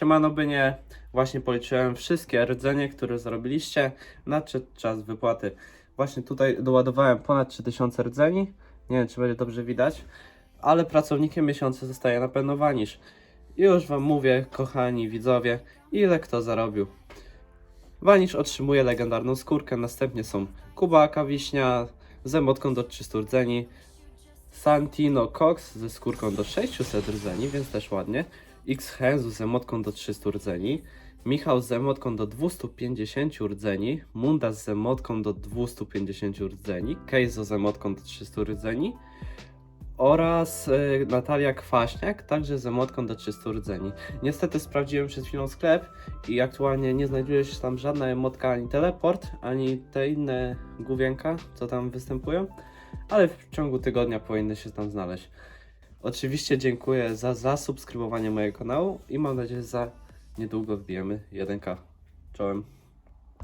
Siemano by nie, właśnie policzyłem wszystkie rdzenie, które zarobiliście. Nadszedł czas wypłaty. Właśnie tutaj doładowałem ponad 3000 rdzeni. Nie wiem, czy będzie dobrze widać. Ale pracownikiem miesiąca zostaje na pewno Wanisz. I już wam mówię, kochani widzowie, ile kto zarobił. Wanisz otrzymuje legendarną skórkę, następnie są Kubaka Wiśnia z emotką do 300 rdzeni, Santino Cox ze skórką do 600 rdzeni, więc też ładnie, X Henzu z emotką do 300 rdzeni, Michał z emotką do 250 rdzeni, Munda z emotką do 250 rdzeni, Keizo z emotką do 300 rdzeni oraz y, Natalia Kwaśniak, także z emotką do 300 rdzeni. Niestety sprawdziłem przed chwilą sklep i aktualnie nie znajduje się tam żadna emotka ani teleport, ani te inne główienka, co tam występują, ale w ciągu tygodnia powinny się tam znaleźć. Oczywiście dziękuję za zasubskrybowanie mojego kanału i mam nadzieję, że za niedługo wbijemy 1K. Czołem.